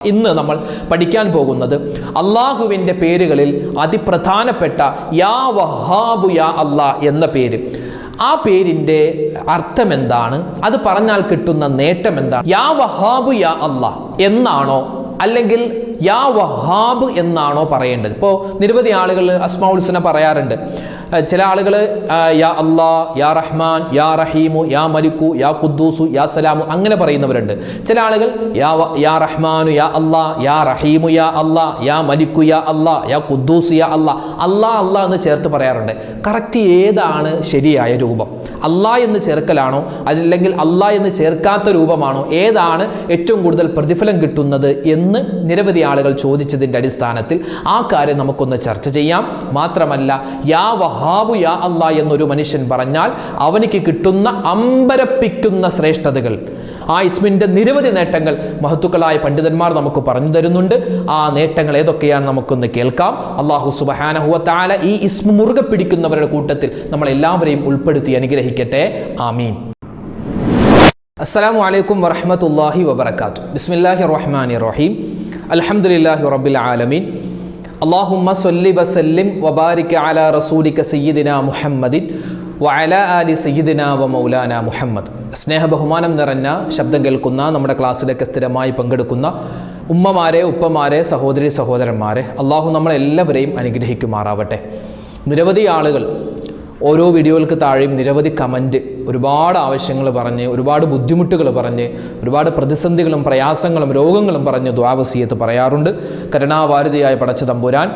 ഇന്ന് നമ്മൾ പഠിക്കാൻ പോകുന്നത് അള്ളാഹുവിന്റെ പേരുകളിൽ അതിപ്രധാനപ്പെട്ട യാ വഹാബു യാ അല്ലാ എന്ന പേര്. ആ പേരിന്റെ അർത്ഥം എന്താണ് അത് പറഞ്ഞാൽ കിട്ടുന്ന നേട്ടം എന്താണ് യാ വഹാബു യാ അല്ലാ എന്നാണോ അല്ലെങ്കിൽ യാ വഹാബ് എന്നാണോ പറയേണ്ടത്. ഇപ്പോൾ നിരവധി ആളുകൾ അസ്മാഉൽസന പറയാറുണ്ട്. ചില ആളുകൾ യാ അല്ലാ യാ റഹ്മാൻ യാ റഹീമു യാ മലിക്കു യാ ഖുദ്ദൂസു യാ സലാമു അങ്ങനെ പറയുന്നവരുണ്ട്. ചില ആളുകൾ യാ യാ റഹ്മാനു യാ അല്ലാ യാ റഹീമു യാ അല്ലാ യാ മലിക്കു യാ അല്ലാ യാ ഖുദ്ദൂസ് യാ അല്ലാ അല്ലാ അല്ലാ എന്ന് ചേർത്ത് പറയാറുണ്ട്. കറക്റ്റ് ഏതാണ് ശരിയായ രൂപം? അല്ലാ എന്ന് ചേർക്കലാണോ? അതല്ലെങ്കിൽ അല്ലാ എന്ന് ചേർക്കാത്ത രൂപമാണോ? ഏതാണ് ഏറ്റവും കൂടുതൽ പ്രതിഫലം കിട്ടുന്നത് എന്ന് നിരവധി ആളുകൾ ചോദിച്ചതിന്റെ അടിസ്ഥാനത്തിൽ ആ കാര്യം നമുക്കൊന്ന് ചർച്ച ചെയ്യാം. മാത്രമല്ല യാ വഹാബു യാ അല്ലാ എന്നൊരു മനുഷ്യൻ പറഞ്ഞാൽ അവനിക്ക് കിട്ടുന്ന അമ്പരപ്പിക്കുന്ന ശ്രേഷ്ഠതകൾ. ആ ഇസ്മിന്റെ നിരവധി നേട്ടങ്ങൾ മഹത്തുക്കളായ പണ്ഡിതന്മാർ നമുക്ക് പറഞ്ഞു തരുന്നുണ്ട്. ആ നേട്ടങ്ങൾ ഏതൊക്കെയാണ് നമുക്കൊന്ന് കേൾക്കാം. അള്ളാഹു സുബഹാനഹുവ താല ഈ ഇസ്മ മുറുകെ പിടിക്കുന്നവരുടെ കൂട്ടത്തിൽ നമ്മളെല്ലാവരെയും ഉൾപ്പെടുത്തി അനുഗ്രഹിക്കട്ടെ. ആമീൻ. അസ്സലാമു അലൈക്കും വറഹമത്തല്ലാഹി വബർക്കാത്തു ബിസ്മില്ലാഹി റഹ്മാനി റഹീം. അലഹമുല്ലാഹി റബ്ബിൽ ആലമീൻ. അള്ളാഹുമ്മ സല്ലി വസല്ലിം വബാരിക് അല റസൂലിക സയ്യിദിന മുഹമ്മദിൻ വഅല ആലി സയ്യിദിന വ മൗലാന മുഹമ്മദ്. സ്നേഹ ബഹുമാനം നിറഞ്ഞ ശബ്ദം കേൾക്കുന്ന നമ്മുടെ ക്ലാസ്സിലൊക്കെ സ്ഥിരമായി പങ്കെടുക്കുന്ന ഉമ്മമാരെ ഉപ്പമാരെ സഹോദരി സഹോദരന്മാരെ അള്ളാഹു നമ്മളെല്ലാവരെയും അനുഗ്രഹിക്കുമാറാവട്ടെ. നിരവധി ആളുകൾ ഓരോ വീഡിയോകൾക്ക് താഴെയും നിരവധി കമന്റ് ഒരുപാട് ആവശ്യങ്ങൾ പറഞ്ഞ് ഒരുപാട് ബുദ്ധിമുട്ടുകൾ പറഞ്ഞ് ഒരുപാട് പ്രതിസന്ധികളും പ്രയാസങ്ങളും രോഗങ്ങളും പറഞ്ഞ് ദ്വാവസീയത്ത് പറയാറുണ്ട്. കരുണാവാരിതയായ പടച്ച തമ്പുരാൻ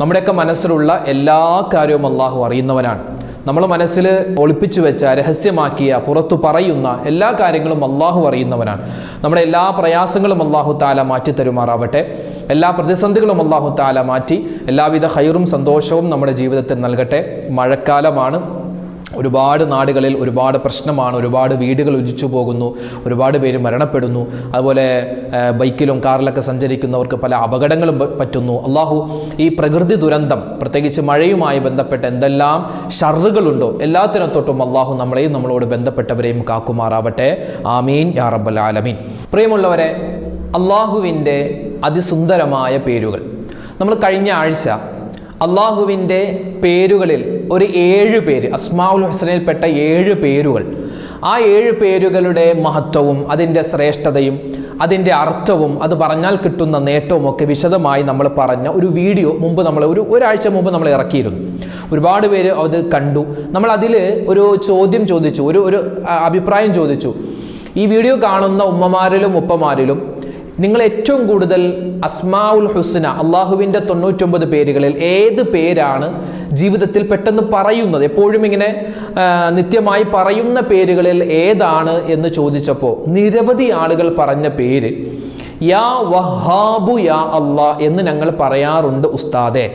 നമ്മുടെയൊക്കെ മനസ്സിലുള്ള എല്ലാ കാര്യവും അള്ളാഹു അറിയുന്നവനാണ്. നമ്മൾ മനസ്സിൽ ഒളിപ്പിച്ചു വെച്ച രഹസ്യമാക്കിയ പുറത്തു പറയുന്ന എല്ലാ കാര്യങ്ങളും അള്ളാഹു അറിയുന്നവനാണ്. നമ്മുടെ എല്ലാ പ്രയാസങ്ങളും അള്ളാഹു താല മാറ്റി തരുമാറാവട്ടെ. എല്ലാ പ്രതിസന്ധികളും അള്ളാഹു താല മാറ്റി. എല്ലാവിധ ഹൈറും സന്തോഷവും നമ്മുടെ ജീവിതത്തിൽ നൽകട്ടെ. മഴക്കാലമാണ്. ഒരുപാട് നാടുകളിൽ ഒരുപാട് പ്രശ്നമാണ് ഒരുപാട് വീടുകൾ ഒലിച്ചു പോകുന്നു ഒരുപാട് പേര് മരണപ്പെടുന്നു. അതുപോലെ ബൈക്കിലും കാറിലൊക്കെ സഞ്ചരിക്കുന്നവർക്ക് പല അപകടങ്ങളും പറ്റുന്നു. അള്ളാഹു ഈ പ്രകൃതി ദുരന്തം പ്രത്യേകിച്ച് മഴയുമായി ബന്ധപ്പെട്ട എന്തെല്ലാം ഷറുകളുണ്ടോ എല്ലാത്തിനും തൊട്ടും അള്ളാഹു നമ്മളെയും നമ്മളോട് ബന്ധപ്പെട്ടവരെയും കാക്കുമാറാവട്ടെ. ആമീൻ യാ റബ്ബൽ ആലമീൻ. പ്രിയമുള്ളവരെ അള്ളാഹുവിന്റെ അതിസുന്ദരമായ പേരുകൾ. നമ്മൾ കഴിഞ്ഞ ആഴ്ച അള്ളാഹുവിന്റെ പേരുകളിൽ ഒരു ഏഴ് പേര് അസ്മാഉൽ ഹുസനയിൽപ്പെട്ട ഏഴ് പേരുകൾ. ആ ഏഴ് പേരുകളുടെ മഹത്വവും അതിന്റെ ശ്രേഷ്ഠതയും അതിന്റെ അർത്ഥവും അത് പറഞ്ഞാൽ കിട്ടുന്ന നേട്ടവും ഒക്കെ വിശദമായി നമ്മൾ പറഞ്ഞ ഒരു വീഡിയോ മുമ്പ് നമ്മൾ ഒരു ഒരാഴ്ച മുമ്പ് നമ്മൾ ഇറക്കിയിരുന്നു. ഒരുപാട് പേര് അത് കണ്ടു. നമ്മൾ അതിൽ ഒരു ചോദ്യം ചോദിച്ചു ഒരു ഒരു അഭിപ്രായം ചോദിച്ചു. ഈ വീഡിയോ കാണുന്ന ഉമ്മമാരിലും ഉപ്പമാരിലും നിങ്ങൾ ഏറ്റവും കൂടുതൽ അസ്മാഉൽ ഹുസ്ന അള്ളാഹുവിന്റെ തൊണ്ണൂറ്റൊമ്പത് പേരുകളിൽ ഏത് പേരാണ് ജീവിതത്തിൽ പെട്ടെന്ന് പറയുന്നത്? എപ്പോഴും ഇങ്ങനെ നിത്യമായി പറയുന്ന പേരുകളിൽ ഏതാണ് എന്ന് ചോദിച്ചപ്പോൾ നിരവധി ആളുകൾ പറഞ്ഞ പേര് യാ വഹാബു യാ അള്ളാ എന്ന് ഞങ്ങൾ പറയാറുണ്ട് ഉസ്താദെ.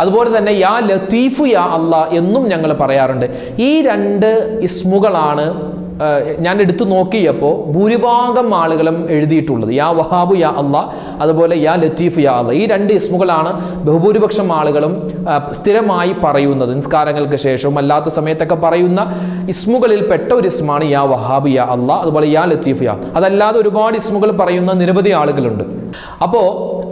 അതുപോലെ തന്നെ യാ ലത്തീഫു യാ അള്ളാ എന്നും ഞങ്ങൾ പറയാറുണ്ട്. ഈ രണ്ട് ഇസ്മുകളാണ് ഞാൻ എടുത്തു നോക്കിയപ്പോൾ ഭൂരിഭാഗം ആളുകളും എഴുതിയിട്ടുള്ളത് യാ വഹാബു യാ അള്ളാ അതുപോലെ യാ ലത്തീഫ് യാ അള്ളാ ഈ രണ്ട് ഇസ്മുകളാണ് ബഹുഭൂരിപക്ഷം ആളുകളും സ്ഥിരമായി പറയുന്നത്. നിസ്കാരങ്ങൾക്ക് ശേഷവും അല്ലാത്ത സമയത്തൊക്കെ പറയുന്ന ഇസ്മുകളിൽ പെട്ട ഒരു ഇസ്മാണ് യാ വഹാബ് യാ അള്ളാ അതുപോലെ യാ ലത്തീഫ് യാ അതല്ലാതെ ഒരുപാട് ഇസ്മുകൾ പറയുന്ന നിരവധി ആളുകളുണ്ട്. അപ്പോൾ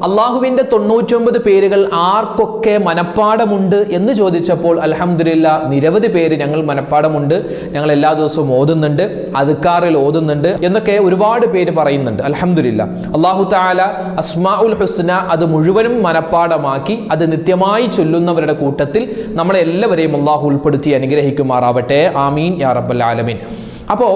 അള്ളാഹുവിന്റെ തൊണ്ണൂറ്റൊമ്പത് പേരുകൾ ആർക്കൊക്കെ മനപ്പാടമുണ്ട് എന്ന് ചോദിച്ചപ്പോൾ അൽഹംദുലില്ല നിരവധി പേര് ഞങ്ങൾ മനപ്പാടമുണ്ട്. ഞങ്ങൾ എല്ലാ ദിവസവും ഓതുന്നുണ്ട് അതുക്കാറിൽ ഓതുന്നുണ്ട് എന്നൊക്കെ ഒരുപാട് പേര് പറയുന്നുണ്ട്. അൽഹംദുലില്ല. അള്ളാഹു താല അസ്മാ ഉൽ ഹുസ്ന അത് മുഴുവനും മനപ്പാടമാക്കി അത് നിത്യമായി ചൊല്ലുന്നവരുടെ കൂട്ടത്തിൽ നമ്മളെല്ലാവരെയും അള്ളാഹു ഉൾപ്പെടുത്തി അനുഗ്രഹിക്കുമാറാവട്ടെ. ആമീൻ. യാ റബ്ബൽ ആലമീൻ. അപ്പോൾ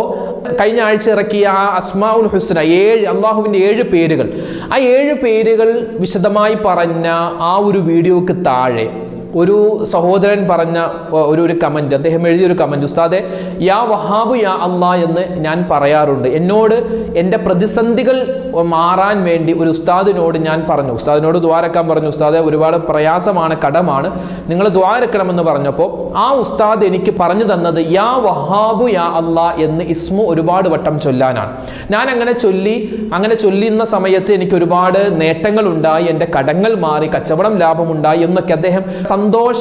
കഴിഞ്ഞ ആഴ്ച ഇറക്കിയ ആ അസ്മാഉൽ ഹുസ്ന ഏഴ് അള്ളാഹുവിന്റെ ഏഴ് പേരുകൾ. ആ ഏഴ് പേരുകൾ വിശദമായി പറഞ്ഞ ആ ഒരു വീഡിയോക്ക് താഴെ ഒരു സഹോദരൻ പറഞ്ഞ ഒരു ഒരു കമന്റ് അദ്ദേഹം എഴുതിയൊരു കമന്റ് ഉസ്താദെ യാ വഹാബ് യാ അള്ളാ എന്ന് ഞാൻ പറയാറുണ്ട്. എന്നോട് എന്റെ പ്രതിസന്ധികൾ മാറാൻ വേണ്ടി ഒരു ഉസ്താദിനോട് ഞാൻ പറഞ്ഞു. ഉസ്താദിനോട് ദ്വാരക്കാൻ പറഞ്ഞു ഉസ്താദെ ഒരുപാട് പ്രയാസമാണ് കടമാണ്. നിങ്ങൾ ദ്വാരക്കണമെന്ന് പറഞ്ഞപ്പോൾ ആ ഉസ്താദ് എനിക്ക് പറഞ്ഞു തന്നത് യാ വഹാബു യാ അള്ളാ എന്ന് ഇസ്മു ഒരുപാട് വട്ടം ചൊല്ലാനാണ്. ഞാൻ അങ്ങനെ ചൊല്ലി അങ്ങനെ ചൊല്ലുന്ന സമയത്ത് എനിക്ക് ഒരുപാട് നേട്ടങ്ങൾ ഉണ്ടായി എന്റെ കടങ്ങൾ മാറി കച്ചവടം ലാഭമുണ്ടായി എന്നൊക്കെ അദ്ദേഹം സന്തോഷ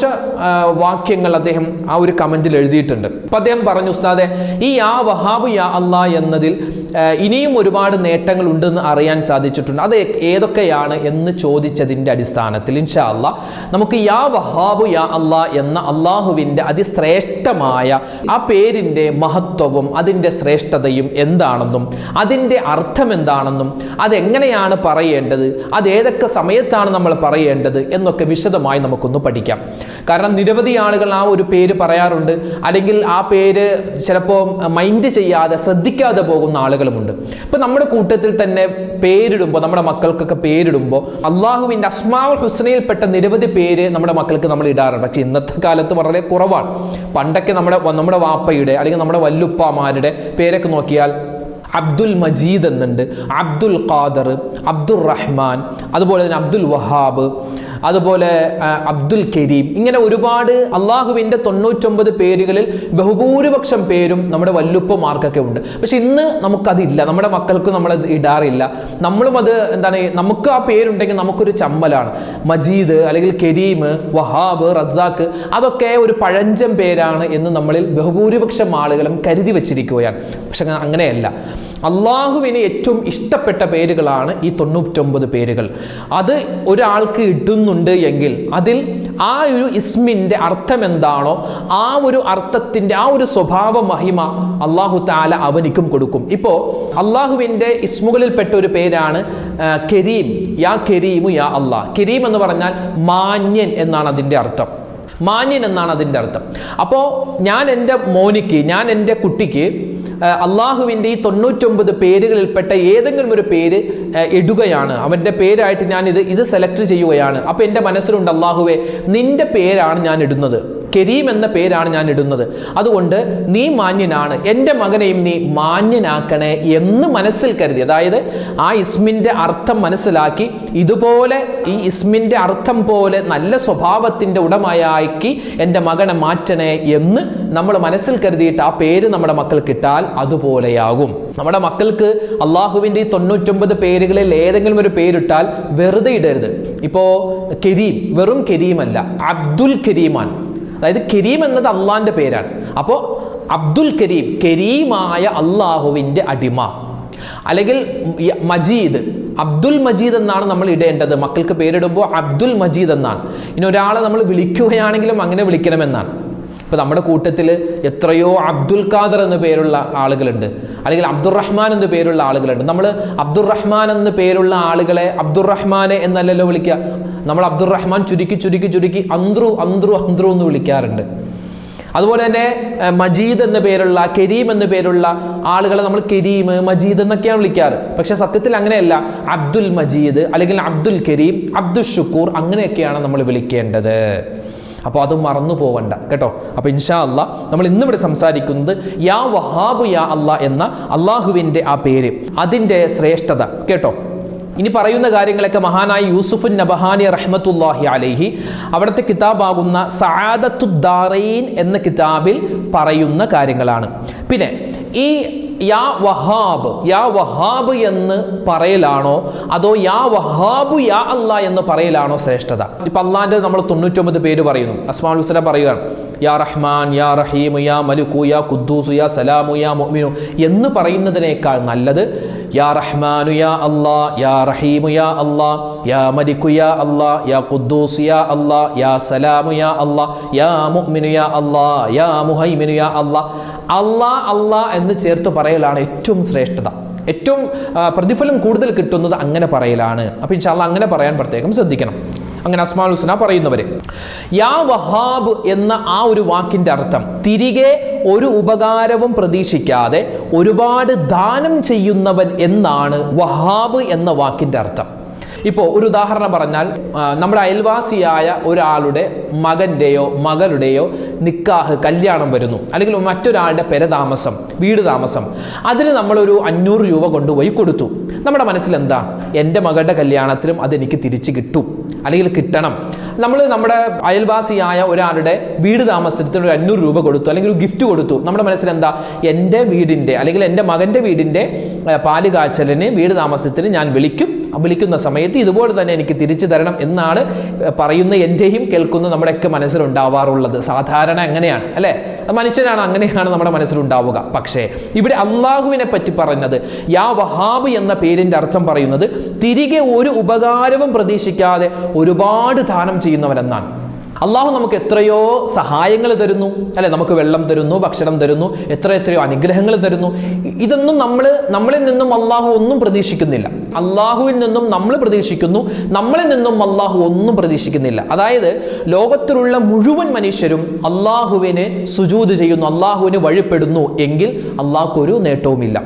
വാക്യങ്ങൾ അദ്ദേഹം ആ ഒരു കമന്റിൽ എഴുതിയിട്ടുണ്ട്. അപ്പം അദ്ദേഹം പറഞ്ഞു ഉസ്താദെ ഈ ആ വഹാബ് യാ അള്ളാ എന്നതിൽ ഇനിയും ഒരുപാട് നേട്ടങ്ങൾ ഉണ്ടെന്ന് അറിയാൻ സാധിച്ചിട്ടുണ്ട്. അത് ഏതൊക്കെയാണ് എന്ന് ചോദിച്ചതിന്റെ അടിസ്ഥാനത്തിൽ ഇൻഷാ അല്ല നമുക്ക് യാ വഹാബ് യാ അല്ലാ എന്ന അള്ളാഹുവിന്റെ അതിശ്രേഷ്ഠമായ ആ പേരിന്റെ മഹത്വവും അതിന്റെ ശ്രേഷ്ഠതയും എന്താണെന്നും അതിന്റെ അർത്ഥം എന്താണെന്നും അതെങ്ങനെയാണ് പറയേണ്ടത് അത് ഏതൊക്കെ സമയത്താണ് നമ്മൾ പറയേണ്ടത് എന്നൊക്കെ വിശദമായി നമുക്കൊന്ന് പഠിക്കാം. കാരണം നിരവധി ആളുകൾ ആ ഒരു പേര് പറയാറുണ്ട്. അല്ലെങ്കിൽ ആ പേര് ചിലപ്പോൾ മൈൻഡ് ചെയ്യാതെ ശ്രദ്ധിക്കാതെ പോകുന്ന ആളുകളുമുണ്ട്. ഇപ്പം നമ്മുടെ കൂട്ടത്തിൽ തന്നെ പേരിടുമ്പോൾ നമ്മുടെ മക്കൾക്കൊക്കെ പേരിടുമ്പോൾ അള്ളാഹുവിന്റെ അസ്മാവുൽ ഹുസ്നയിൽപ്പെട്ട നിരവധി പേര് നമ്മുടെ മക്കൾക്ക് നമ്മൾ ഇടാറുണ്ട്. പക്ഷേ ഇന്നത്തെ കാലത്ത് വളരെ കുറവാണ്. പണ്ടൊക്കെ നമ്മുടെ നമ്മുടെ വാപ്പയുടെ അല്ലെങ്കിൽ നമ്മുടെ വല്ലുപ്പാമാരുടെ പേരൊക്കെ നോക്കിയാൽ അബ്ദുൽ മജീദ് എന്നുണ്ട്. അബ്ദുൽ ഖാദർ അബ്ദുൽ റഹ്മാൻ അതുപോലെ തന്നെ അബ്ദുൽ വഹാബ് അതുപോലെ അബ്ദുൽ കരീം. ഇങ്ങനെ ഒരുപാട് അള്ളാഹുവിന്റെ തൊണ്ണൂറ്റൊമ്പത് പേരുകളിൽ ബഹുഭൂരിപക്ഷം പേരും നമ്മുടെ വല്ലുപ്പമാർക്കൊക്കെ ഉണ്ട്. പക്ഷെ ഇന്ന് നമുക്കതില്ല. നമ്മുടെ മക്കൾക്ക് നമ്മളത് ഇടാറില്ല. നമ്മളും അത് എന്താണ് നമുക്ക് ആ പേരുണ്ടെങ്കിൽ നമുക്കൊരു ചമ്മലാണ്. മജീദ് അല്ലെങ്കിൽ കരീം വഹാബ് റസാഖ് അതൊക്കെ ഒരു പഴഞ്ചൻ പേരാണ് എന്ന് നമ്മളിൽ ബഹുഭൂരിപക്ഷം ആളുകളും കരുതി വച്ചിരിക്കുകയാണ്. പക്ഷെ അങ്ങനെയല്ല. അള്ളാഹുവിന് ഏറ്റവും ഇഷ്ടപ്പെട്ട പേരുകളാണ് ഈ തൊണ്ണൂറ്റൊമ്പത് പേരുകൾ. അത് ഒരാൾക്ക് ഇടുന്നുണ്ട് എങ്കിൽ അതിൽ ആ ഒരു ഇസ്മിന്റെ അർത്ഥം എന്താണോ ആ ഒരു അർത്ഥത്തിന്റെ ആ ഒരു സ്വഭാവ മഹിമ അള്ളാഹു താല അവനിക്കും കൊടുക്കും. ഇപ്പോൾ അള്ളാഹുവിന്റെ ഇസ്മുകളിൽപ്പെട്ട ഒരു പേരാണ് കരീം. യാ കരീമു യാ അള്ളാഹ്. കരീം എന്ന് പറഞ്ഞാൽ മാന്യൻ എന്നാണ് അതിന്റെ അർത്ഥം. മാന്യൻ എന്നാണ് അതിന്റെ അർത്ഥം. അപ്പോൾ ഞാൻ എന്റെ മോനിക്ക് ഞാൻ എന്റെ കുട്ടിക്ക് അള്ളാഹുവിന്റെ ഈ തൊണ്ണൂറ്റൊമ്പത് പേരുകളിൽപ്പെട്ട ഏതെങ്കിലും ഒരു പേര് ഇടുകയാണ്. അവന്റെ പേരായിട്ട് ഞാൻ ഇത് ഇത് സെലക്ട് ചെയ്യുകയാണ്. അപ്പോൾ എന്റെ മനസ്സിലുണ്ട് അള്ളാഹുവെ നിന്റെ പേരാണ് ഞാൻ ഇടുന്നത്. കരീം എന്ന പേരാണ് ഞാൻ ഇടുന്നത്. അതുകൊണ്ട് നീ മാന്യനാണ്. എന്റെ മകനെയും നീ മാന്യനാക്കണേ എന്ന് മനസ്സിൽ കരുതി. അതായത് ആ ഇസ്മിന്റെ അർത്ഥം മനസ്സിലാക്കി ഇതുപോലെ ഈ ഇസ്മിന്റെ അർത്ഥം പോലെ നല്ല സ്വഭാവത്തിന്റെ ഉടമയാക്കി എന്റെ മകനെ മാറ്റണേ എന്ന് നമ്മൾ മനസ്സിൽ കരുതിയിട്ട് ആ പേര് നമ്മുടെ മക്കൾക്ക് ഇട്ടാൽ അതുപോലെയാകും. നമ്മുടെ മക്കൾക്ക് അള്ളാഹുവിന്റെ ഈ തൊണ്ണൂറ്റൊമ്പത് പേരുകളിൽ ഏതെങ്കിലും ഒരു പേരിട്ടാൽ വെറുതെ ഇടരുത്. ഇപ്പോൾ കരീം വെറും കരീമല്ല അബ്ദുൽ കരീമാൻ അതായത് കരീം എന്നത് അള്ളാന്റെ പേരാണ്. അപ്പോൾ അബ്ദുൽ കരീം കരീമായ അള്ളാഹുവിന്റെ അടിമ. അല്ലെങ്കിൽ മജീദ് അബ്ദുൽ മജീദ് എന്നാണ് നമ്മൾ ഇടേണ്ടത്. മക്കൾക്ക് പേരിടുമ്പോൾ അബ്ദുൽ മജീദ് എന്നാണ്. ഇനി ഒരാളെ നമ്മൾ വിളിക്കുകയാണെങ്കിലും അങ്ങനെ വിളിക്കണമെന്നാണ്. ഇപ്പോൾ നമ്മുടെ കൂട്ടത്തിൽ എത്രയോ അബ്ദുൽ ഖാദർ എന്ന പേരുള്ള ആളുകളുണ്ട്. അല്ലെങ്കിൽ അബ്ദുറഹ്മാൻ എന്ന പേരുള്ള ആളുകളുണ്ട്. നമ്മൾ അബ്ദുറഹ്മാൻ എന്ന പേരുള്ള ആളുകളെ അബ്ദുറഹ്മാനെ എന്നല്ലല്ലോ വിളിക്കുക നമ്മൾ അബ്ദുറഹ്മാൻ ചുരുക്കി ചുരുക്കി ചുരുക്കി അന്ത്രു അന്ത്രു അന്ത്രു എന്ന് വിളിക്കാറുണ്ട്. അതുപോലെ തന്നെ മജീദ് എന്ന പേരുള്ള കരീം എന്ന പേരുള്ള ആളുകളെ നമ്മൾ കരീം മജീദ് എന്നൊക്കെയാണ് വിളിക്കാറ്. പക്ഷെ സത്യത്തിൽ അങ്ങനെയല്ല. അബ്ദുൽ മജീദ് അല്ലെങ്കിൽ അബ്ദുൽ കരീം അബ്ദുൽ ഷുക്കൂർ അങ്ങനെയൊക്കെയാണ് നമ്മൾ വിളിക്കേണ്ടത്. അപ്പോൾ അത് മറന്നു പോവണ്ട കേട്ടോ? അപ്പോൾ ഇൻഷാ അള്ളാ നമ്മൾ ഇന്നിവിടെ സംസാരിക്കുന്നത് യാ വഹാബു യാ അല്ലാ എന്ന അള്ളാഹുവിന്റെ ആ പേര് അതിന്റെ ശ്രേഷ്ഠത കേട്ടോ? ഇനി പറയുന്ന കാര്യങ്ങളൊക്കെ മഹാനായ യൂസുഫുൻ നബഹാനി റഹ്മത്തുല്ലാഹി അലൈഹി അവിടുത്തെ കിതാബാകുന്ന സആദത്തുദ്ദാറൈൻ എന്ന കിതാബിൽ പറയുന്ന കാര്യങ്ങളാണ്. പിന്നെ ഈ യാ വഹാബ് യാ വഹാബ് എന്ന് പറയലാണോ? അതോ യാ വഹാബു യാ അല്ലാ എന്ന് പറയലാണോ ശ്രേഷ്ഠത? ഇപ്പൊ അള്ളാന്റെ നമ്മൾ തൊണ്ണൂറ്റൊമ്പത് പേര് പറയുന്നു. അസ്മാൽ ഹുസ്ല പറയുകയാണ് യാ റഹ്മാൻ യാ റഹീമു യാ മലുക്കു യാ ഖുദ്ദൂസു യാ സലാമു യാ മൊമിനു എന്ന് പറയുന്നതിനേക്കാൾ നല്ലത് യാ റഹ്മാനു യാ അല്ലാ യാ റഹീമു യാ അല്ലാ യാ മലിക്കു യാ അല്ലാ യാ ഖുദ്ദൂസ് യാ അല്ലാ യാ സലാമു യാ അല്ലാ യാ മുഅ്മിനു യാ അല്ലാ യാ മുഹൈമിനു യാ അല്ലാ അല്ലാ അള്ളാ എന്ന് ചേർത്ത് പറയലാണ് ഏറ്റവും ശ്രേഷ്ഠത. ഏറ്റവും പ്രതിഫലം കൂടുതൽ കിട്ടുന്നത് അങ്ങനെ പറയലാണ്. അപ്പോൾ ഇൻഷാല്ല അങ്ങനെ പറയാൻ പ്രത്യേകം ശ്രദ്ധിക്കണം. അങ്ങനെ അസ്മാൽ ഹുസ്ന പറയുന്നവര് യാ വഹാബ് എന്ന ആ ഒരു വാക്കിന്റെ അർത്ഥം തിരികെ ഒരു ഉപകാരവും പ്രതീക്ഷിക്കാതെ ഒരുപാട് ദാനം ചെയ്യുന്നവൻ എന്നാണ് വഹാബ് എന്ന വാക്കിന്റെ അർത്ഥം. ഇപ്പോൾ ഒരു ഉദാഹരണം പറഞ്ഞാൽ നമ്മുടെ അയൽവാസിയായ ഒരാളുടെ മകന്റെയോ മകളുടെയോ നിക്കാഹ് കല്യാണം വരുന്നു. അല്ലെങ്കിൽ മറ്റൊരാളുടെ പെരതാമസം വീട് താമസം. അതിന് നമ്മളൊരു അഞ്ഞൂറ് രൂപ കൊണ്ടുപോയി കൊടുത്തു. നമ്മുടെ മനസ്സിൽ എന്താ എന്റെ മകളുടെ കല്യാണത്തിലും അതെനിക്ക് തിരിച്ചു കിട്ടും. അല്ലെങ്കിൽ കിട്ടണം. നമ്മൾ നമ്മുടെ അയൽവാസിയായ ഒരാളുടെ വീട് താമസത്തിന് ഒരു അഞ്ഞൂറ് രൂപ കൊടുത്തു അല്ലെങ്കിൽ ഒരു ഗിഫ്റ്റ് കൊടുത്തു. നമ്മുടെ മനസ്സിൽ എന്താ എന്റെ വീടിന്റെ അല്ലെങ്കിൽ എന്റെ മകന്റെ വീടിന്റെ പാൽ കാച്ചലിന് വീട് താമസത്തിന് ഞാൻ വിളിക്കും. വിളിക്കുന്ന സമയത്ത് ഇതുപോലെ തന്നെ എനിക്ക് തിരിച്ചു തരണം എന്നാണ് പറയുന്ന എന്റെയും കേൾക്കുന്ന നമ്മുടെയൊക്കെ മനസ്സിലുണ്ടാവാറുള്ളത്. സാധാരണ അങ്ങനെയാണ് അല്ലേ? മനുഷ്യനാണ് അങ്ങനെയാണ് നമ്മുടെ മനസ്സിലുണ്ടാവുക. പക്ഷേ ഇവിടെ അള്ളാഹുവിനെ പറ്റി പറഞ്ഞത് യാ വഹാബ് എന്ന പേരിന്റെ അർത്ഥം പറയുന്നത് തിരികെ ഒരു ഉപകാരവും പ്രതീക്ഷിക്കാതെ ഒരുപാട് ദാനം ചെയ്യുന്നവനെന്നാണ്. അള്ളാഹു നമുക്ക് എത്രയോ സഹായങ്ങൾ തരുന്നു. അല്ലെ നമുക്ക് വെള്ളം തരുന്നു ഭക്ഷണം തരുന്നു എത്ര എത്രയോ അനുഗ്രഹങ്ങൾ തരുന്നു. ഇതൊന്നും നമ്മൾ നമ്മളിൽ നിന്നും അള്ളാഹു ഒന്നും പ്രതീക്ഷിക്കുന്നില്ല. അള്ളാഹുവിൽ നിന്നും നമ്മൾ പ്രതീക്ഷിക്കുന്നു നമ്മളിൽ നിന്നും അള്ളാഹു ഒന്നും പ്രതീക്ഷിക്കുന്നില്ല. അതായത് ലോകത്തിലുള്ള മുഴുവൻ മനുഷ്യരും അള്ളാഹുവിന് സുജൂത് ചെയ്യുന്നു അള്ളാഹുവിന് വഴിപ്പെടുന്നു എങ്കിൽ അള്ളാഹ്ക്ക് ഒരു നേട്ടവുമില്ല.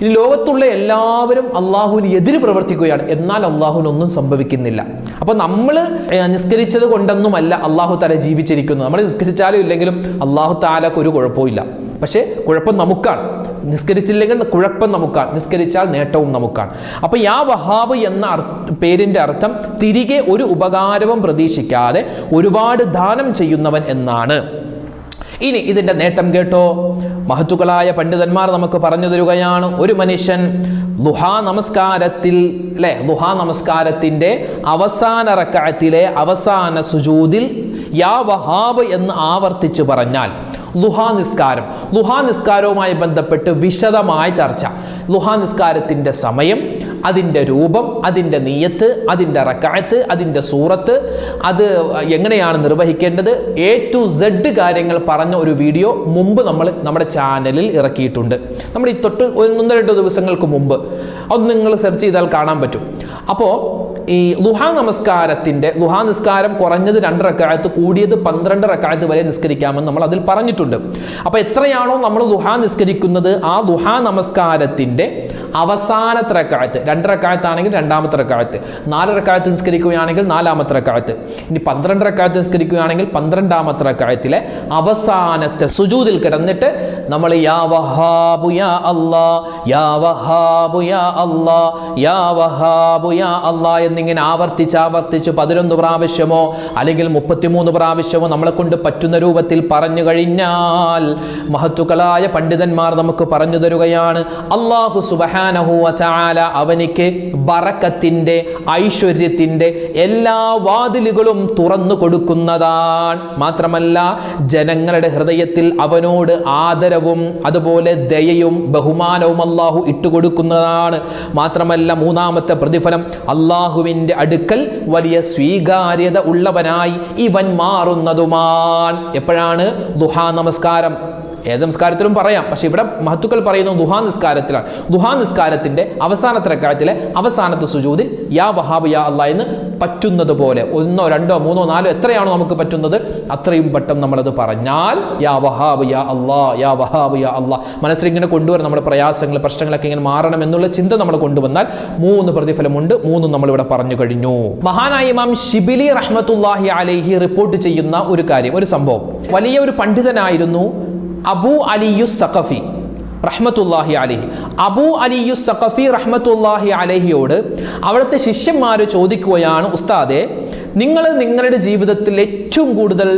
ഇനി ലോകത്തുള്ള എല്ലാവരും അള്ളാഹുവിന് എതിര് പ്രവർത്തിക്കുകയാണ് എന്നാൽ അള്ളാഹുവിനൊന്നും സംഭവിക്കുന്നില്ല. അപ്പൊ നമ്മൾ നിസ്കരിച്ചത് കൊണ്ടൊന്നുമല്ല താല ജീവിച്ചിരിക്കുന്നു. നമ്മൾ നിസ്കരിച്ചാലും ഇല്ലെങ്കിലും അള്ളാഹു താലക്ക് ഒരു കുഴപ്പമില്ല പക്ഷേ കുഴപ്പം നമുക്കാണ്. നിസ്കരിച്ചില്ലെങ്കിൽ കുഴപ്പം നമുക്കാണ്. നിസ്കരിച്ചാൽ നേട്ടവും നമുക്കാണ്. അപ്പൊ യാ വഹാബ് എന്ന പേരിന്റെ അർത്ഥം തിരികെ ഒരു ഉപകാരവും പ്രതീക്ഷിക്കാതെ ഒരുപാട് ദാനം ചെയ്യുന്നവൻ എന്നാണ്. ഇനി ഇതിന്റെ നേട്ടം കേട്ടോ. മഹത്തുക്കളായ പണ്ഡിതന്മാർ നമുക്ക് പറഞ്ഞു തരുകയാണ്. ഒരു മനുഷ്യൻ ലുഹാ നമസ്കാരത്തിൽ അല്ലെ ലുഹാ നമസ്കാരത്തിന്റെ അവസാന റക്കായത്തിലെ അവസാന സുജൂദിൽ യാ വഹാബ് എന്ന് ആവർത്തിച്ച് പറഞ്ഞാൽ ലുഹാ നിസ്കാരം. ലുഹാ നിസ്കാരവുമായി ബന്ധപ്പെട്ട് വിശദമായ ചർച്ച. ലുഹാ നിസ്കാരത്തിന്റെ സമയം അതിന്റെ രൂപം അതിന്റെ നീയത്ത് അതിന്റെ റക്കായത്ത് അതിന്റെ സൂറത്ത് അത് എങ്ങനെയാണ് നിർവഹിക്കേണ്ടത്? എ ടു സെഡ് കാര്യങ്ങൾ പറഞ്ഞ ഒരു വീഡിയോ മുമ്പ് നമ്മൾ നമ്മുടെ ചാനലിൽ ഇറക്കിയിട്ടുണ്ട്. നമ്മൾ ഈ തൊട്ട് ഒന്ന് രണ്ടോ ദിവസങ്ങൾക്ക് മുമ്പ്. അത് നിങ്ങൾ സെർച്ച് ചെയ്താൽ കാണാൻ പറ്റും. അപ്പോൾ ഈ ലുഹാ നമസ്കാരത്തിന്റെ ലുഹാ നിസ്കാരം കുറഞ്ഞത് രണ്ട് റക്കായത്ത് കൂടിയത് പന്ത്രണ്ട് റക്കായത്ത് വരെ നിസ്കരിക്കാമെന്ന് നമ്മൾ അതിൽ പറഞ്ഞിട്ടുണ്ട്. അപ്പോൾ എത്രയാണോ നമ്മൾ ലുഹാ നിസ്കരിക്കുന്നത് ആ ലുഹാ നമസ്കാരത്തിന്റെ അവസാനത്തെ റക്കായത്ത്. രണ്ട് റക്കായത്താണെങ്കിൽ രണ്ടാമത്തെ റക്കായത്ത്. നാല് റക്കായത്ത് നിസ്കരിക്കുകയാണെങ്കിൽ നാലാമത്തെ റക്കായത്ത്. ഇനി പന്ത്രണ്ട് റക്കായത്ത് നിസ്കരിക്കുകയാണെങ്കിൽ പന്ത്രണ്ടാമത്തെ റക്കായത്തിലെ അവസാനത്തെ സുജൂദിൽ കിടന്നിട്ട് നമ്മൾ യാ വഹാബു യാ യാ വഹാബു യാ യാ വഹാബു യാ എന്നിങ്ങനെ ആവർത്തിച്ച് ആവർത്തിച്ച് പതിനൊന്ന് പ്രാവശ്യമോ അല്ലെങ്കിൽ മുപ്പത്തിമൂന്ന് പ്രാവശ്യമോ നമ്മളെ കൊണ്ട് പറ്റുന്ന രൂപത്തിൽ പറഞ്ഞു കഴിഞ്ഞാൽ മഹത്തുക്കളായ പണ്ഡിതന്മാർ നമുക്ക് പറഞ്ഞു തരുകയാണ്. അള്ളാഹു അവനിക്ക് ബറക്കത്തിന്റെ ഐശ്വര്യത്തിന്റെ എല്ലാ വാതിലുകളും തുറന്നു കൊടുക്കുന്നതാണ്. മാത്രമല്ല ജനങ്ങളുടെ ഹൃദയത്തിൽ അവനോട് ആദരവും അതുപോലെ ദയയും ബഹുമാനവും അള്ളാഹു ഇട്ടുകൊടുക്കുന്നതാണ്. മാത്രമല്ല മൂന്നാമത്തെ പ്രതിഫലം അള്ളാഹുവിന്റെ അടുക്കൽ വലിയ സ്വീകാര്യത ഉള്ളവനായി ഇവൻ മാറുന്നതുമാണ്. എപ്പോഴാണ്? ദുഹാ നമസ്കാരം. ഏത് നമസ്കാരത്തിലും പറയാം. പക്ഷെ ഇവിടെ മഹത്തുക്കൾ പറയുന്നു ദുഹാ നിസ്കാരത്തിലാണ്. ദുഹാ നിസ്കാരത്തിന്റെ അവസാനത്തെ റക്കായത്തിലെ അവസാനത്തെ സുജൂതിൽ യാ വഹാബ് യാ അല്ല എന്ന് പറ്റുന്നത് പോലെ ഒന്നോ രണ്ടോ മൂന്നോ നാലോ എത്രയാണോ നമുക്ക് പറ്റുന്നത് അത്രയും വട്ടം നമ്മളത് പറഞ്ഞാൽ യാ വഹാബ് യാ അല്ലാ യാ വഹാബ് യാ അല്ലാ മനസ്സിൽ ഇങ്ങനെ കൊണ്ടുവരണം നമ്മുടെ പ്രയാസങ്ങൾ പ്രശ്നങ്ങളൊക്കെ ഇങ്ങനെ മാറണം എന്നുള്ള ചിന്ത നമ്മൾ കൊണ്ടുവന്നാൽ മൂന്ന് പ്രതിഫലമുണ്ട്. മൂന്നും നമ്മളിവിടെ പറഞ്ഞു കഴിഞ്ഞു. മഹാനായ ഇമാം ഷിബിലി റഹ്മത്തുല്ലാഹി അലൈഹി റിപ്പോർട്ട് ചെയ്യുന്ന ഒരു കാര്യം ഒരു സംഭവം. വലിയ ഒരു പണ്ഡിതനായിരുന്നു അബു അലിയു സഖഫി റഹ്മത്തുല്ലാഹി അലഹി. അബു അലിയു സഖഫി റഹ്മത്തുല്ലാഹി അലഹിയോട് അവിടുത്തെ ശിഷ്യന്മാർ ചോദിക്കുകയാണ് ഉസ്താദെ നിങ്ങൾ നിങ്ങളുടെ ജീവിതത്തിൽ ഏറ്റവും കൂടുതൽ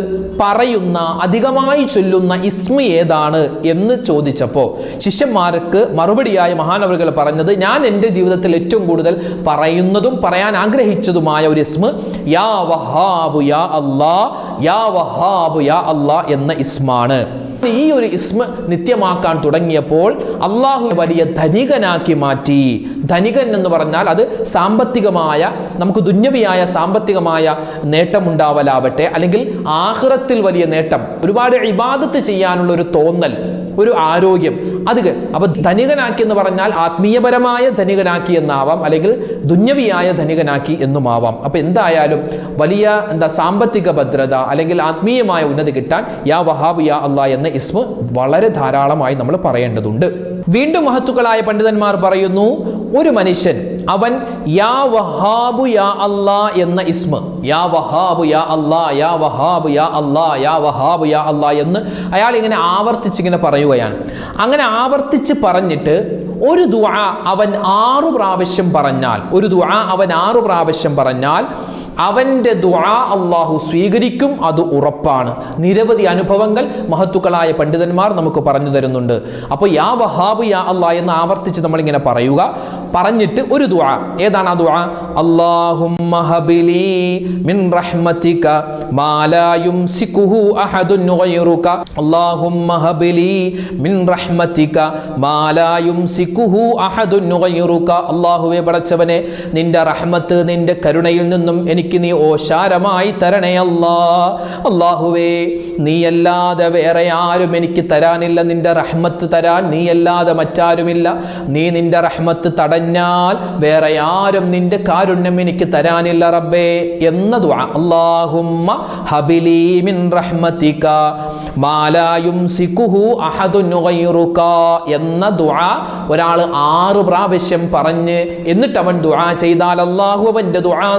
പറയുന്ന അധികമായി ചൊല്ലുന്ന ഇസ്മ ഏതാണ്? എന്ന് ചോദിച്ചപ്പോൾ ശിഷ്യന്മാർക്ക് മറുപടിയായ മഹാനവറുകൾ പറഞ്ഞത് ഞാൻ എന്റെ ജീവിതത്തിൽ ഏറ്റവും കൂടുതൽ പറയുന്നതും പറയാൻ ആഗ്രഹിച്ചതുമായ ഒരു ഇസ്മ യാ വഹാബു യാ അല്ലാ യാ വഹാബു യാ അല്ലാ എന്ന ഇസ്മാണ്. ഈ ഒരു ഇസ്മ നിത്യമാക്കാൻ തുടങ്ങിയപ്പോൾ അള്ളാഹു വലിയ ധനികനാക്കി മാറ്റി. ധനികൻ എന്ന് പറഞ്ഞാൽ അത് സാമ്പത്തികമായ നമുക്ക് ദുന്യവിയായ സാമ്പത്തികമായ നേട്ടമുണ്ടാവലാവട്ടെ അല്ലെങ്കിൽ ആഹ്റത്തിൽ വലിയ നേട്ടം. ഒരുപാട് ഇബാദത്ത് ചെയ്യാനുള്ള ഒരു തോന്നൽ ഒരു ആരോഗ്യം അത് അപ്പൊ ധനികനാക്കി എന്ന് പറഞ്ഞാൽ ആത്മീയപരമായ ധനികനാക്കി എന്നാവാം അല്ലെങ്കിൽ ദുന്യവിയായ ധനികനാക്കി എന്നുമാവാം. അപ്പൊ എന്തായാലും വലിയ എന്താ സാമ്പത്തിക ഭദ്രത അല്ലെങ്കിൽ ആത്മീയമായ ഉന്നതി കിട്ടാൻ യാ വഹാബ് യാ അള്ളാ എന്ന ഇസ്മ വളരെ ധാരാളമായി നമ്മൾ പറയേണ്ടതുണ്ട്. വീണ്ടും മഹത്തുക്കളായ പണ്ഡിതന്മാർ പറയുന്നു ഒരു മനുഷ്യൻ അവൻ യാ വഹാബു യാ അല്ലാ എന്ന ഇസ്മ യാ വഹാബു യാ അല്ലാ യാ വഹാബു യാ അല്ലാ യാ വഹാബു യാ അല്ലാ എന്ന് അയാൾ ഇങ്ങനെ ആവർത്തിച്ച് ഇങ്ങനെ പറയുകയാണ്. അങ്ങനെ ആവർത്തിച്ച് പറഞ്ഞിട്ട് ഒരു ദുആ അവൻ ആറു പ്രാവശ്യം പറഞ്ഞാൽ ഒരു ദുആ അവൻ ആറു പ്രാവശ്യം പറഞ്ഞാൽ അവന്റെ ദുആ അള്ളാഹു സ്വീകരിക്കും അത് ഉറപ്പാണ്. നിരവധി അനുഭവങ്ങൾ മഹത്തുക്കളായ പണ്ഡിതന്മാർ നമുക്ക് പറഞ്ഞു തരുന്നുണ്ട്. അപ്പോൾ യാ വഹാബ് യാ അള്ളാ എന്ന് ആവർത്തിച്ച് നമ്മളിങ്ങനെ പറയുക. പറഞ്ഞിട്ട് ഒരു ദുആ. ഏതാണ് ആ ദുആ? അല്ലാഹുമ്മ ഹബിലി മിൻ റഹ്മതിക മാ ലാ യുംസികുഹു അഹദുൻ ഗൈറുക. അല്ലാഹുമ്മ ഹബിലി മിൻ റഹ്മതിക മാ ലാ യുംസികുഹു അഹദുൻ ഗൈറുക. അല്ലാഹുവേ പടച്ചവനെ നിന്റെ റഹ്മത്ത് നിന്റെ കരുണയിൽ നിന്നും എനിക്ക് നീ ഓശാരമായി തരണേ അല്ലാ. അള്ളാഹുവേ നീയല്ലാതെ വേറെ ആരും എനിക്ക് തരാനില്ല. നിന്റെ റഹ്മത്ത് തരാൻ നീയല്ലാതെ മറ്റാരുമില്ല. നീ നിന്റെ റഹ്മത്ത് തടഞ്ഞാൽ വേറെ ആരും നിന്റെ കാരുണ്യം എനിക്ക് തരാനില്ല റബ്ബേ എന്ന ദുആ. അല്ലാഹുമ്മ ഹബിലി മിൻ റഹ്മതിക. മാലായും എന്ന ദുആ ഒരാൾ ആറ് പ്രാവശ്യം പറഞ്ഞ് എന്നിട്ട് അവൻ ദുആ ചെയ്താൽ അല്ലാഹു അവന്റെ ദുആ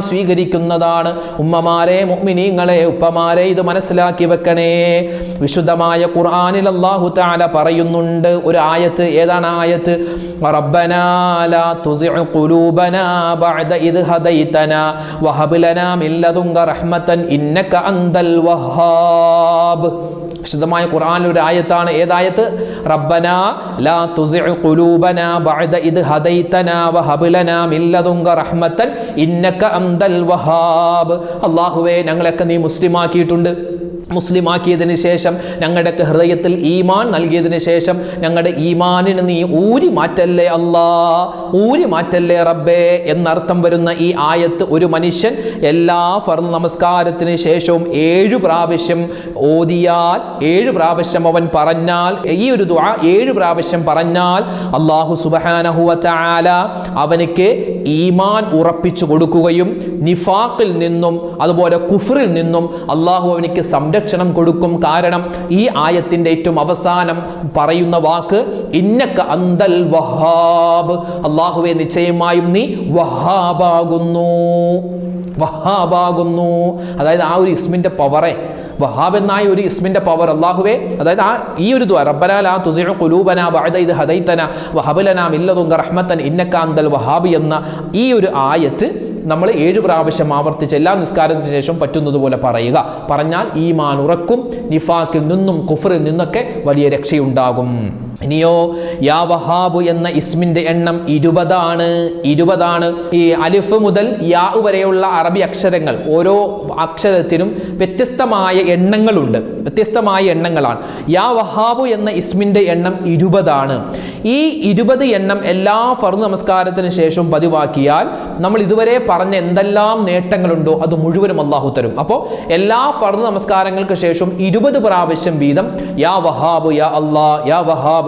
സ്വീകരിക്കുന്നതാണ് ഉമ്മമാരെ മുഅ്മിനീങ്ങളെ ഉപ്പമാരെ ഇത് മനസ്സിലാക്കി വെക്കണേ. വിശുദ്ധമായ ഖുർആനിൽ അല്ലാഹു തആല പറയുന്നുണ്ട്. ഒരു ആയത്ത് ഏതാണ് ആയത്ത്? ലാ തുസിഉ ഖുലൂബനാ ബഅദ ഇദ് ഹദൈതനാ വഹബ് ലനാ മിൻ ലദുങ്ക റഹ്മതൻ ഇന്നക അന്തൽ വഹാബ്. വിശുദ്ധമായ ഖുർആാനിൽ ഒരു ആയത്താണ്. ഏതായത്ത് റബ്ബന ലാ തുസിഉ ഖുലൂബന ബഅദ ഇദ് ഹദൈതനാ വഹബ് ലനാ മിൻ ലദുങ്ക റഹ്മതൻ ഇന്നക അന്തൽ വഹാബ്. അല്ലാഹുവേ ഞങ്ങളെയൊക്കെ നീ മുസ്ലിമാക്കിയിട്ടുണ്ട്. മുസ്ലിമാക്കിയതിന് ശേഷം ഞങ്ങളുടെ ഹൃദയത്തിൽ ഈമാൻ നൽകിയതിന് ശേഷം ഞങ്ങളുടെ ഈമാനിന് നീ ഊരി മാറ്റല്ലേ അല്ലാ ഊരി മാറ്റല്ലേ റബ്ബേ എന്നർത്ഥം വരുന്ന ഈ ആയത്ത് ഒരു മനുഷ്യൻ എല്ലാ ഫർദ് നമസ്കാരത്തിന് ശേഷവും ഏഴു പ്രാവശ്യം ഓതിയാൽ ഏഴു പ്രാവശ്യം അവൻ പറഞ്ഞാൽ ഈ ഒരു ദുആ ഏഴു പ്രാവശ്യം പറഞ്ഞാൽ അള്ളാഹു സുബഹാനഹുവ തആല അവനിക്ക് ഈമാൻ ഉറപ്പിച്ചു കൊടുക്കുകയും നിഫാഖിൽ നിന്നും അതുപോലെ കുഫറിൽ നിന്നും അള്ളാഹു അവനിക്ക് സംരക്ഷണം കൊടുക്കും. കാരണം ഈ ആയത്തിന്റെ ഏറ്റവും അവസാനം പറയുന്ന വാക്ക് ഇന്നക്ക അന്തൽ വഹാബ്. അള്ളാഹുവെ നിശ്ചയമായും നീ വഹാബാകുന്നു. വഹാബാകുന്നു. അതായത് ആ ഒരു ഇസ്മിന്റെ പവറെ വഹാബ് എന്നായ ഒരു ഇസ്മിന്റെ പവർ അള്ളാഹുവെ അതായത് ആ ഈ ഒരു ദ്വാ റബ്ബനാ തുസിഉ കുലൂബന ബഅദ ഇദ് ഹദൈതന വഹബ് ലനാ മിൻ ലദുങ്ക റഹ്മത്തൻ ഇന്നക അന്തൽ വഹാബ് എന്ന ഈ ഒരു ആയത്ത് നമ്മൾ ഏഴ് പ്രാവശ്യം ആവർത്തിച്ച് എല്ലാ നിസ്കാരത്തിന് ശേഷം പറ്റുന്നതുപോലെ പറയുക. പറഞ്ഞാൽ ഈമാൻ ഉറക്കും നിഫാക്കിൽ നിന്നും കുഫറിൽ നിന്നൊക്കെ വലിയ രക്ഷയുണ്ടാകും. ഇനിയോ യാവഹാബു എന്ന ഇസ്മിന്റെ എണ്ണം ഇരുപതാണ് ഇരുപതാണ്. ഈ അലിഫ് മുതൽ യാ വരെയുള്ള അറബി അക്ഷരങ്ങൾ ഓരോ അക്ഷരത്തിനും വ്യത്യസ്തമായ എണ്ണങ്ങളുണ്ട്. വ്യത്യസ്തമായ എണ്ണങ്ങളാണ്. യാ വഹാബു എന്ന ഇസ്മിന്റെ എണ്ണം ഇരുപതാണ്. ഈ ഇരുപത് എണ്ണം എല്ലാ ഫറു നമസ്കാരത്തിന് ശേഷവും പതിവാക്കിയാൽ നമ്മൾ ഇതുവരെ പറഞ്ഞ എന്തെല്ലാം നേട്ടങ്ങളുണ്ടോ അത് മുഴുവനും അള്ളാഹു തരും. അപ്പോൾ എല്ലാ ഫറു നമസ്കാരങ്ങൾക്ക് ശേഷം ഇരുപത് പ്രാവശ്യം വീതം യാ വഹാബു യാ അല്ലാ യാ വഹാബ്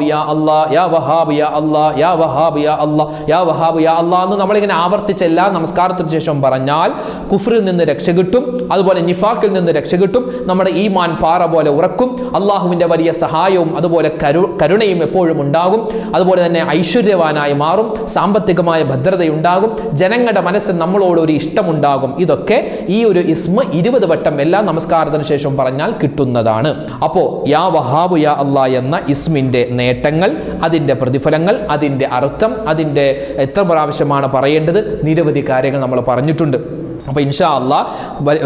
എന്ന് നമ്മളിങ്ങനെ ആവർത്തിച്ച് എല്ലാ നമസ്കാരത്തിന് ശേഷം പറഞ്ഞാൽ കുഫറിൽ നിന്ന് രക്ഷ കിട്ടും അതുപോലെ നിഫാക്കിൽ നിന്ന് രക്ഷ കിട്ടും നമ്മുടെ ഈമാൻ പാറ പോലെ ഉറക്കും അള്ളാഹുവിന്റെ വലിയ സഹായവും അതുപോലെ കരു കരുണയും എപ്പോഴും ഉണ്ടാകും അതുപോലെ തന്നെ ഐശ്വര്യവാനായി മാറും സാമ്പത്തികമായ ഭദ്രതയുണ്ടാകും ജനങ്ങളുടെ മനസ്സിൽ നമ്മളോട് ഒരു ഇഷ്ടമുണ്ടാകും ഇതൊക്കെ ഈ ഒരു ഇസ്മ ഇരുപത് വട്ടം എല്ലാ നമസ്കാരത്തിന് ശേഷം പറഞ്ഞാൽ കിട്ടുന്നതാണ്. അപ്പോൾ യാ വഹാബു യാ അള്ളാ എന്ന ഇസ്മിന്റെ നേട്ടങ്ങൾ അതിന്റെ പ്രതിഫലങ്ങൾ അതിന്റെ അർത്ഥം അതിന്റെ എത്ര പ്രാവശ്യമാണ് പറയേണ്ടത് നിരവധി കാര്യങ്ങൾ നമ്മൾ പറഞ്ഞിട്ടുണ്ട്. അപ്പോൾ ഇൻഷാ അല്ലാ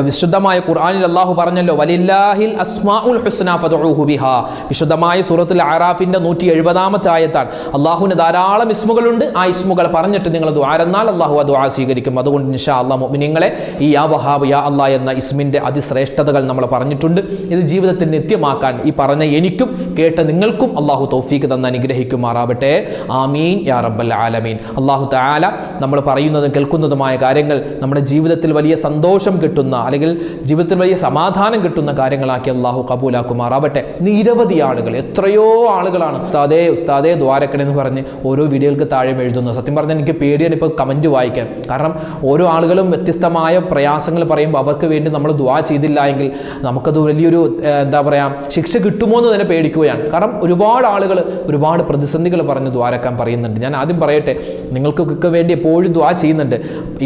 വിശുദ്ധമായ ഖുർആാനിൽ അള്ളാഹു പറഞ്ഞല്ലോ വലില്ലാഹിൽ അസ്മാഉൽ ഹുസ്ന ഫദ്ഉഹു ബിഹാ. വിശുദ്ധമായ സൂറത്തുൽ ആറാഫിന്റെ നൂറ്റി എഴുപതാമത്തെ ആയത്താണ്. അള്ളാഹുവിന് ധാരാളം ഇസ്മുകളുണ്ട്. ആ ഇസ്മുകൾ പറഞ്ഞിട്ട് നിങ്ങൾ ദ്വാരെന്നാൽ അള്ളാഹു ആ ദ്വാ സ്വീകരിക്കും. അതുകൊണ്ട് ഇൻഷാ അല്ലാ മുഅ്മിനീങ്ങളെ ഈ യാ വഹാബ് യാ അള്ളാ എന്ന ഇസ്മിന്റെ അതിശ്രേഷ്ഠതകൾ നമ്മൾ പറഞ്ഞിട്ടുണ്ട്. ഇത് ജീവിതത്തിൽ നിത്യമാക്കാൻ ഈ പറഞ്ഞ എനിക്കും കേട്ട നിങ്ങൾക്കും അള്ളാഹു തൗഫീക്ക് തന്ന അനുഗ്രഹിക്കുമാറാവട്ടെ. ആമീൻ. യാ റബ്ബൽ ആലമീൻ. അള്ളാഹു താല നമ്മൾ പറയുന്നതും കേൾക്കുന്നതുമായ കാര്യങ്ങൾ നമ്മുടെ ജീവിതത്തിൽ വലിയ സന്തോഷം കിട്ടുന്ന അല്ലെങ്കിൽ ജീവിതത്തിൽ വലിയ സമാധാനം കിട്ടുന്ന കാര്യങ്ങളാക്കി അള്ളാഹു കബൂലാക്കുമാറാവട്ടെ. നിരവധി ആളുകൾ എത്രയോ ആളുകളാണ്. ഉസ്താദേ ഉസ്താദേ എന്ന് പറഞ്ഞ് ഓരോ വീഡിയോകൾക്ക് താഴെ എഴുതുന്നത്. സത്യം പറഞ്ഞാൽ എനിക്ക് പേടിയാണ് ഇപ്പോൾ കമന്റ് വായിക്കാൻ. കാരണം ഓരോ ആളുകളും വ്യത്യസ്തമായ പ്രയാസങ്ങൾ പറയുമ്പോൾ അവർക്ക് വേണ്ടി നമ്മൾ ദ്വാ ചെയ്തില്ല എങ്കിൽ നമുക്കത് വലിയൊരു എന്താ പറയുക ശിക്ഷ കിട്ടുമോ എന്ന് തന്നെ പേടിക്കുകയാണ്. കാരണം ഒരുപാട് ആളുകൾ ഒരുപാട് പ്രതിസന്ധികൾ പറഞ്ഞ് ദ്വാരക്കാൻ പറയുന്നുണ്ട്. ഞാൻ ആദ്യം പറയട്ടെ നിങ്ങൾക്കൊക്കെ വേണ്ടി എപ്പോഴും ദ്വാ ചെയ്യുന്നുണ്ട്.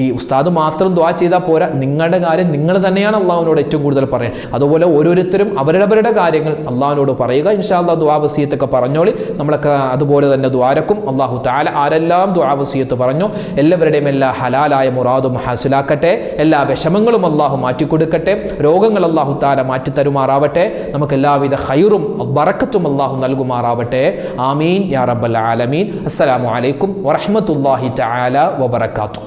ഈ ഉസ്താദ് മാത്രം ദ്വാ ചെയ്ത് ചെയ്താൽ പോരാ. നിങ്ങളുടെ കാര്യം നിങ്ങൾ തന്നെയാണ് അള്ളാഹുവിനോട് ഏറ്റവും കൂടുതൽ പറയുന്നത് അതുപോലെ ഓരോരുത്തരും അവരവരുടെ കാര്യങ്ങൾ അള്ളാഹുവിനോട് പറയുക. ഇൻഷാല്ലാ ദുആവസീയത്തൊക്കെ പറഞ്ഞോളി. നമ്മളൊക്കെ അതുപോലെ തന്നെ ദ്വാരക്കും അള്ളാഹു താല ആരെല്ലാം ദുആവസീയത്ത് പറഞ്ഞു. എല്ലാവരുടെയും എല്ലാ ഹലാലായ മുറാദും ഹാസിലാക്കട്ടെ. എല്ലാ വിഷമങ്ങളും അള്ളാഹു മാറ്റിക്കൊടുക്കട്ടെ. രോഗങ്ങൾ അള്ളാഹു താല മാറ്റി തരുമാറാവട്ടെ. നമുക്ക് എല്ലാവിധ ഹൈറും ബറക്കത്തും അള്ളാഹു നൽകുമാറാവട്ടെ. ആമീൻ. യാ റബ്ബൽ ആലമീൻ. അസ്സലാമു അലൈക്കും വറഹ്മത്തുള്ളാഹി തആല വബറകാതുഹു.